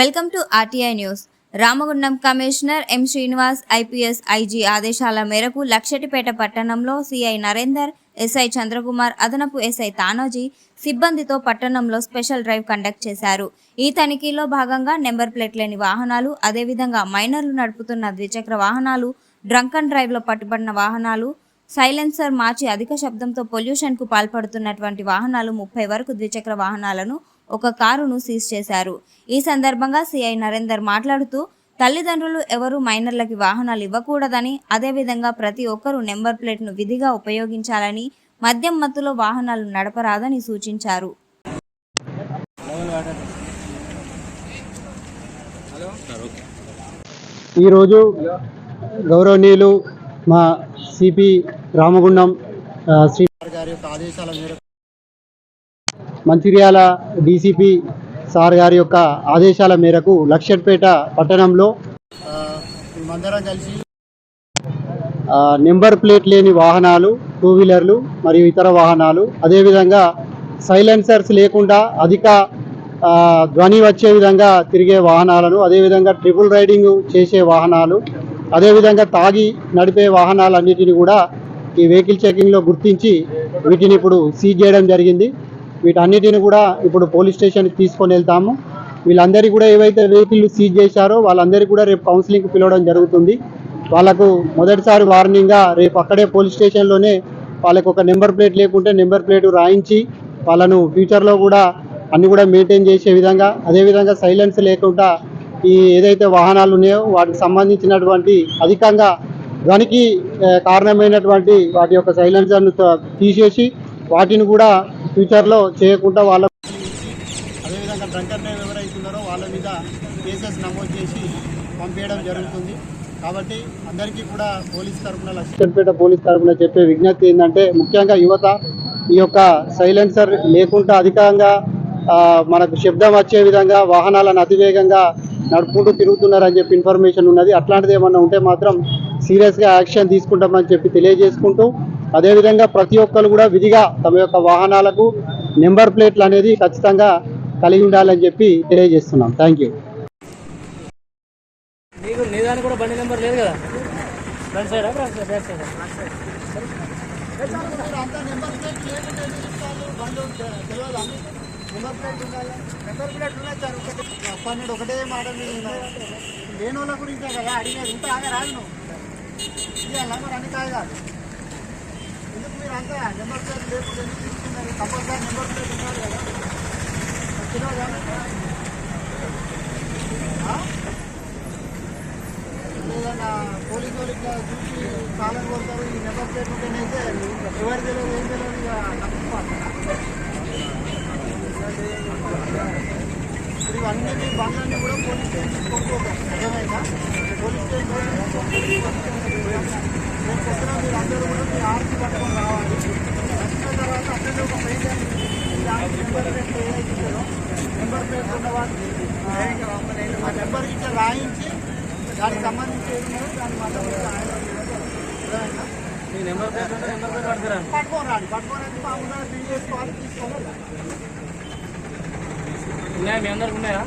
Welcome to RTI news. Ramagundam commissioner M Srinivas IPS IG ఆదేశాల మేరకు లక్షటిపేట పట్టణంలో CI Narender SI Chandrakumar అదనపు ఎస్ఐ తానోజీ సిబ్బందితో పట్టణంలో స్పెషల్ డ్రైవ్ కండక్ట్ చేశారు. ఈ తనిఖీలో భాగంగా నెంబర్ ప్లేట్ లేని వాహనాలు అదేవిధంగా మైనర్లు నడుపుతున్న ద్విచక్ర వాహనాలు డ్రంక్ అండ్ డ్రైవ్లో పట్టుబడిన వాహనాలు సైలెన్సర్ మార్చి అధిక శబ్దంతో పొల్యూషన్కు పాల్పడుతున్నటువంటి వాహనాలు ముప్పై వరకు ద్విచక్ర వాహనాలను ఒక కారును సీజ్ చేశారు. ఈ సందర్భంగా సిఐ నరేందర్ మాట్లాడుతూ తల్లిదండ్రులు ఎవరు మైనర్లకి వాహనాలు ఇవ్వకూడదని అదేవిధంగా ప్రతి ఒక్కరూ నెంబర్ ప్లేట్ను విధిగా ఉపయోగించాలని మద్యం మత్తులో వాహనాలు నడపరాదని సూచించారు. ఈరోజు గౌరవనీయులు మా సిపి రామగుండం శ్రీ గారి యొక్క ఆదేశాల మేరకు మంచిర్యాల డీసీపీ సార్ గారి యొక్క ఆదేశాల మేరకు లక్షట్పేట పట్టణంలో మేమందరం కలిసి నెంబర్ ప్లేట్ లేని వాహనాలు టూ వీలర్లు మరియు ఇతర వాహనాలు అదేవిధంగా సైలెన్సర్స్ లేకుండా అధిక ధ్వని వచ్చే విధంగా తిరిగే వాహనాలను అదేవిధంగా ట్రిపుల్ రైడింగ్ చేసే వాహనాలు అదేవిధంగా తాగి నడిపే వాహనాలన్నిటిని కూడా ఈ వెహికల్ చెకింగ్లో గుర్తించి వీటిని ఇప్పుడు సీజ్ చేయడం జరిగింది. వీటన్నిటిని కూడా ఇప్పుడు పోలీస్ స్టేషన్కి తీసుకొని వెళ్తాము. వీళ్ళందరికీ కూడా ఏవైతే వెహికల్ సీజ్ చేశారో వాళ్ళందరికీ కూడా రేపు కౌన్సిలింగ్కి పిలవడం జరుగుతుంది. వాళ్ళకు మొదటిసారి వార్నింగ్గా రేపు అక్కడే పోలీస్ స్టేషన్లోనే వాళ్ళకు ఒక నెంబర్ ప్లేట్ లేకుంటే నెంబర్ ప్లేట్ రాయించి వాళ్ళను ఫ్యూచర్లో కూడా అన్ని కూడా మెయింటైన్ చేసే విధంగా అదేవిధంగా సైలెన్స్ లేకుండా ఈ ఏదైతే వాహనాలు ఉన్నాయో వాటికి సంబంధించినటువంటి అధికంగా ధ్వనికి కారణమైనటువంటి వాటి యొక్క సైలెన్సర్ను తీసేసి వాటిని కూడా ఫ్యూచర్లో చేయకుండా వాళ్ళ అదేవిధంగా డ్రంకర్ డ్రైవ్ ఎవరైతున్నారో వాళ్ళ మీద కేసెస్ నమోదు చేసి పంపించడం జరుగుతుంది. కాబట్టి అందరికీ కూడా పోలీస్ తరఫున లక్ష్మీపేట పోలీస్ తరఫున చెప్పే విజ్ఞప్తి ఏంటంటే ముఖ్యంగా యువత ఈ యొక్క సైలెన్సర్ లేకుండా అధికంగా మనకు శబ్దం వచ్చే విధంగా వాహనాలను అతివేగంగా నడుపుకుంటూ తిరుగుతున్నారని చెప్పి ఇన్ఫర్మేషన్ ఉన్నది. అట్లాంటిది ఏమన్నా ఉంటే మాత్రం సీరియస్గా యాక్షన్ తీసుకుంటామని చెప్పి తెలియజేసుకుంటూ అదేవిధంగా ప్రతి ఒక్కరు కూడా విధిగా తమ యొక్క వాహనాలకు నెంబర్ ప్లేట్లు అనేది ఖచ్చితంగా కలిగి ఉండాలని చెప్పి తెలియజేస్తున్నాం. థ్యాంక్ యూ పన్నెండు ఒకటే మాట లేని వాళ్ళ గురించే కదా అడిగేది. ఇంత ఆగా రాదు నువ్వు. ఇవాళ మరి అన్ని కాదు కాదు ఎందుకు మీరు అంతా నెంబర్ ప్లేట్ లేకుండా ఎందుకు తీసుకున్నారు? కంపల్సరీ నెంబర్ ప్లేట్ ఉన్నారు కదా. వచ్చినా కానీ ఏదైనా పోలీసు వాళ్ళు ఇట్లా చూసి కాలం కొడతారు ఈ నెంబర్ ప్లేట్ ఉంటేనైతే ఎవరు తెలియదు ఏం తెలియదు ఇక ఇప్పుడు ఇవన్నీ బండ్లన్నీ కూడా పోలీస్ స్టేషన్ కొనుక్కోతాం అర్థమైందా? పోలీస్ స్టేషన్ నేను చెప్పిన మీరు అందరూ కూడా మీ ఆర్సీ పట్టుకొని రావాలి వచ్చిన తర్వాత అక్కడే ఒక మెయింటైన్ నెంబర్ ప్లేట్ ఏదైతే నెంబర్ ప్లేట్ ఉన్న వాటికి ఆ నెంబర్ ఇట్లా రాయించి దానికి సంబంధించి ఏది ఉన్నదో దాన్ని మాత్రం నెంబర్ ప్లేట్ ఉంటే నెంబర్ ప్లేట్ పట్టుకురా పట్టుకొని రాండి పట్టుకొని అంటే మామూలుగా బిల్ చేసుకోవాలి తీసుకోవాలి ఉన్నాయా? మీ అందరికి ఉన్నాయా?